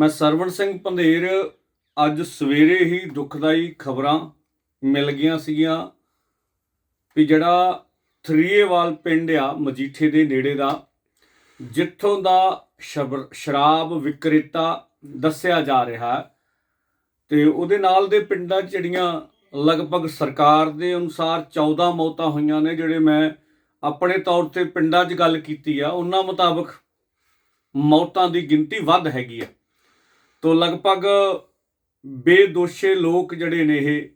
ਮੈਂ ਸਰਵਣ ਸਿੰਘ ਪੰਧੇਰ ਅੱਜ ਸਵੇਰੇ ਹੀ ਦੁਖਦਾਈ ਖਬਰਾਂ ਮਿਲ ਗਈਆਂ ਸੀਗੀਆਂ ਵੀ ਜਿਹੜਾ ਥਰੀਏਵਾਲ ਪਿੰਡ ਆ, ਮਜੀਠੇ ਦੇ ਨੇੜੇ ਦਾ, ਜਿੱਥੋਂ ਦਾ ਸ਼ਬਰ- ਸ਼ਰਾਬ ਵਿਕਰੇਤਾ ਦੱਸਿਆ ਜਾ ਰਿਹਾ ਹੈ ਤੇ ਉਹਦੇ ਨਾਲ ਦੇ ਪਿੰਡਾਂ 'ਚ ਜਿਹੜੀਆਂ ਲਗਭਗ ਸਰਕਾਰ ਦੇ ਅਨੁਸਾਰ 14 ਮੌਤਾਂ ਹੋਈਆਂ ਨੇ, ਜਿਹੜੇ ਮੈਂ ਆਪਣੇ ਤੌਰ ਤੇ ਪਿੰਡਾਂ 'ਚ ਗੱਲ ਕੀਤੀ ਆ, ਉਹਨਾਂ ਮੁਤਾਬਕ ਮੌਤਾਂ ਦੀ ਗਿਣਤੀ ਵੱਧ ਹੈਗੀ ਆ। ਤੋਂ ਲਗਭਗ ਬੇਦੋਸ਼ੇ ਲੋਕ ਜਿਹੜੇ ਨੇ ਇਹ,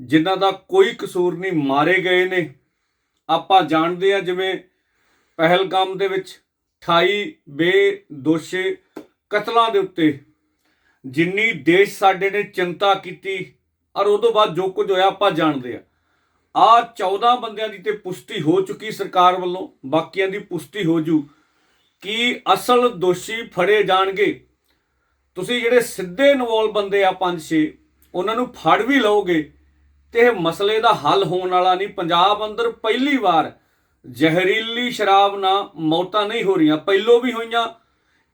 ਜਿਨ੍ਹਾਂ ਦਾ ਕੋਈ ਕਸੂਰ ਨਹੀਂ, ਮਾਰੇ ਗਏ ਨੇ। ਆਪਾਂ ਜਾਣਦੇ ਆ ਜਿਵੇਂ ਪਹਿਲਗਾਮ ਦੇ ਵਿੱਚ 28 ਬੇਦੋਸ਼ੇ ਕਤਲਾਂ ਦੇ ਉੱਤੇ ਜਿੰਨੀ ਦੇਸ਼ ਸਾਡੇ ਨੇ ਚਿੰਤਾ ਕੀਤੀ, ਔਰ ਉਦੋਂ ਬਾਅਦ ਜੋ ਕੁਝ ਹੋਇਆ ਆਪਾਂ ਜਾਣਦੇ ਆ। ਆ 14 ਬੰਦਿਆਂ ਦੀ ਤੇ ਪੁਸ਼ਟੀ ਹੋ ਚੁੱਕੀ ਸਰਕਾਰ ਵੱਲੋਂ, ਬਾਕੀਆਂ ਦੀ ਪੁਸ਼ਟੀ ਹੋ ਜੂ, ਕਿ ਅਸਲ ਦੋਸ਼ੀ ਫੜੇ ਜਾਣਗੇ। ਤੁਸੀਂ ਜਿਹੜੇ ਸਿੱਧੇ ਇਨਵੋਲ ਬੰਦੇ ਆ ਪੰਜ ਛੇ, ਉਹਨਾਂ ਨੂੰ ਫੜ ਵੀ ਲਓਗੇ ਤੇ ਇਹ ਮਸਲੇ ਦਾ ਹੱਲ ਹੋਣ ਵਾਲਾ ਨਹੀਂ। ਪੰਜਾਬ ਅੰਦਰ ਪਹਿਲੀ ਵਾਰ ਜ਼ਹਿਰੀਲੀ ਸ਼ਰਾਬ ਨਾਲ ਮੌਤਾਂ ਨਹੀਂ ਹੋ ਰਹੀਆਂ, ਪਹਿਲੋਂ ਵੀ ਹੋਈਆਂ।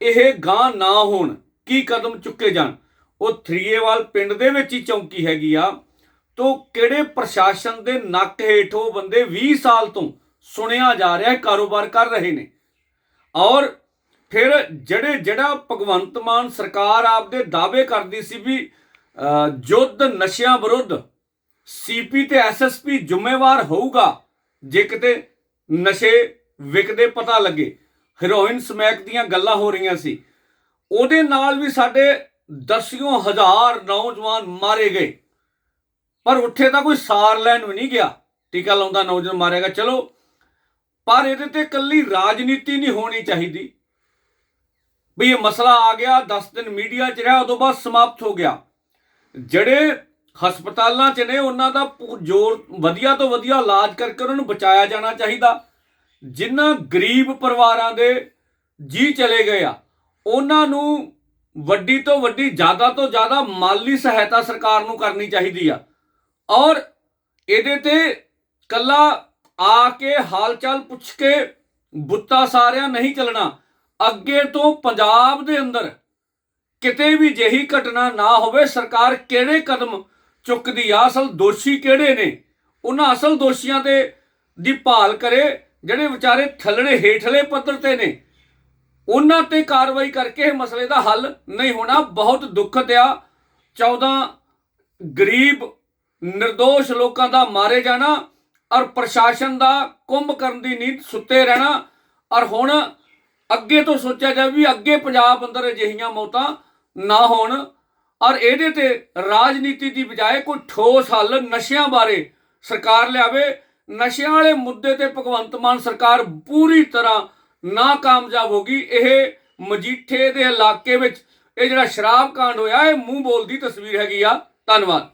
ਇਹ ਗਾਂ ਨਾ ਹੋਣ, ਕੀ ਕਦਮ ਚੁੱਕੇ ਜਾਣ? ਉਹ ਥਰੀਏਵਾਲ ਪਿੰਡ ਦੇ ਵਿੱਚ ਹੀ ਚੌਂਕੀ ਹੈਗੀ ਆ, ਤੋ ਕਿਹੜੇ ਪ੍ਰਸ਼ਾਸਨ ਦੇ ਨੱਕ ਹੇਠ ਉਹ ਬੰਦੇ 20 ਸਾਲ ਤੋਂ ਸੁਣਿਆ ਜਾ ਰਿਹਾ ਕਾਰੋਬਾਰ ਕਰ ਰਹੇ ਨੇ। ਔਰ ਫਿਰ ਜਿਹੜੇ ਜਿਹੜਾ ਭਗਵੰਤ ਮਾਨ ਸਰਕਾਰ ਆਪਦੇ ਦਾਅਵੇ ਕਰਦੀ ਸੀ ਵੀ ਅ, ਯੁੱਧ ਨਸ਼ਿਆਂ ਵਿਰੁੱਧ ਸੀਪੀ ਤੇ ਐਸਐਸਪੀ ਜ਼ਿੰਮੇਵਾਰ ਹੋਊਗਾ ਜੇ ਕਿਤੇ ਨਸ਼ੇ ਵਿਕਦੇ ਪਤਾ ਲੱਗੇ ਹੀਰੋਇਨ ਸਮੈਕ ਦੀਆਂ ਗੱਲਾਂ ਹੋ ਰਹੀਆਂ ਸੀ। ਉਹਦੇ ਨਾਲ ਵੀ ਸਾਡੇ ਦਸਿਓ ਹਜ਼ਾਰ ਨੌਜਵਾਨ ਮਾਰੇ ਗਏ। ਪਰ ਉੱਥੇ ਤਾਂ ਕੋਈ ਸਾਰ ਲੈਣ ਵੀ ਨਹੀਂ ਗਿਆ। ਟੀਕਾ ਲਾਉਂਦਾ ਨੌਜਵਾਨ ਮਾਰੇਗਾ ਚਲੋ ਪਰ ਇਹਦੇ ਤੇ ਕੱਲੀ ਰਾਜਨੀਤੀ ਨਹੀਂ ਹੋਣੀ ਚਾਹੀਦੀ। ਵੀ ਇਹ ਮਸਲਾ ਆ ਗਿਆ 10 ਦਿਨ ਮੀਡੀਆ 'ਚ ਰਿਹਾ, ਉਦੋਂ ਬਾਅਦ ਸਮਾਪਤ ਹੋ ਗਿਆ। ਜਿਹੜੇ ਹਸਪਤਾਲਾਂ 'ਚ ਨੇ, ਉਹਨਾਂ ਦਾ ਜੋਰ ਵਧੀਆ ਤੋਂ ਵਧੀਆ ਇਲਾਜ ਕਰਕੇ ਉਹਨਾਂ ਨੂੰ ਬਚਾਇਆ ਜਾਣਾ ਚਾਹੀਦਾ। ਜਿਨ੍ਹਾਂ ਗਰੀਬ ਪਰਿਵਾਰਾਂ ਦੇ ਜੀ ਚਲੇ ਗਏ ਆ, ਉਹਨਾਂ ਨੂੰ ਵੱਡੀ ਤੋਂ ਵੱਡੀ, ਜ਼ਿਆਦਾ ਤੋਂ ਜ਼ਿਆਦਾ ਮਾਲੀ ਸਹਾਇਤਾ ਸਰਕਾਰ ਨੂੰ ਕਰਨੀ ਚਾਹੀਦੀ ਆ। ਔਰ ਇਹਦੇ ਤੇ ਕੱਲਾ ਆ ਕੇ ਹਾਲ ਚਾਲ ਪੁੱਛ ਕੇ ਬੁੱਤਾ ਸਾਰਿਆਂ ਨਹੀਂ ਚੱਲਣਾ। ਅੱਗੇ ਤੋਂ ਪੰਜਾਬ ਦੇ ਅੰਦਰ ਕਿਤੇ ਵੀ ਜਿਹੀ ਘਟਨਾ ਨਾ ਹੋਵੇ, ਸਰਕਾਰ ਕਿਹੜੇ ਕਦਮ ਚੁੱਕਦੀ ਆ? ਅਸਲ ਦੋਸ਼ੀ ਕਿਹੜੇ ਨੇ? ਉਹਨਾਂ ਅਸਲ ਦੋਸ਼ੀਆਂ ਦੇ ਦੀ ਭਾਲ ਕਰੇ, ਜਿਹੜੇ ਵਿਚਾਰੇ ਥੱਲੜੇ ਹੇਠਲੇ ਪੱਧਰ ਤੇ ਨੇ। ਉਹਨਾਂ ਤੇ ਕਾਰਵਾਈ ਕਰਕੇ ਇਹ ਮਸਲੇ ਦਾ ਹੱਲ ਨਹੀਂ ਹੋਣਾ। ਬਹੁਤ ਦੁੱਖਦ ਆ। 14 ਗਰੀਬ નિર્ਦੋਸ਼ ਲੋਕਾਂ ਦਾ ਮਾਰੇ ਜਾਣਾ ਔਰ ਪ੍ਰਸ਼ਾਸਨ ਦਾ ਕੁੰਭ ਕਰਨ ਦੀ ਨੀਂਦ ਸੁੱਤੇ ਰਹਿਣਾ ਔਰ ਹੁਣ ਅੱਗੇ ਤੋਂ ਸੋਚਿਆ ਜਾਵੇ ਵੀ ਅੱਗੇ ਪੰਜਾਬ ਅੰਦਰ ਅਜਿਹੀਆਂ ਮੌਤਾਂ ਨਾ ਹੋਣ, ਔਰ ਇਹਦੇ ਤੇ ਰਾਜਨੀਤੀ ਦੀ ਬਜਾਏ ਕੋਈ ਠੋਸ ਹੱਲ ਨਸ਼ਿਆਂ ਬਾਰੇ ਸਰਕਾਰ ਲਿਆਵੇ, ਨਸ਼ਿਆਂ ਵਾਲੇ ਮੁੱਦੇ ਤੇ ਭਗਵੰਤ ਮਾਨ ਸਰਕਾਰ ਪੂਰੀ ਤਰ੍ਹਾਂ ਨਾਕਾਮਯਾਬ ਹੋ ਗਈ। ਇਹ ਮਜੀਠੇ ਦੇ ਇਲਾਕੇ ਵਿੱਚ ਇਹ ਜਿਹੜਾ ਸ਼ਰਾਬ ਕਾਂਡ ਹੋਇਆ, ਇਹ ਮੂੰਹ ਬੋਲਦੀ ਤਸਵੀਰ ਹੈਗੀ ਆ। ਧੰਨਵਾਦ।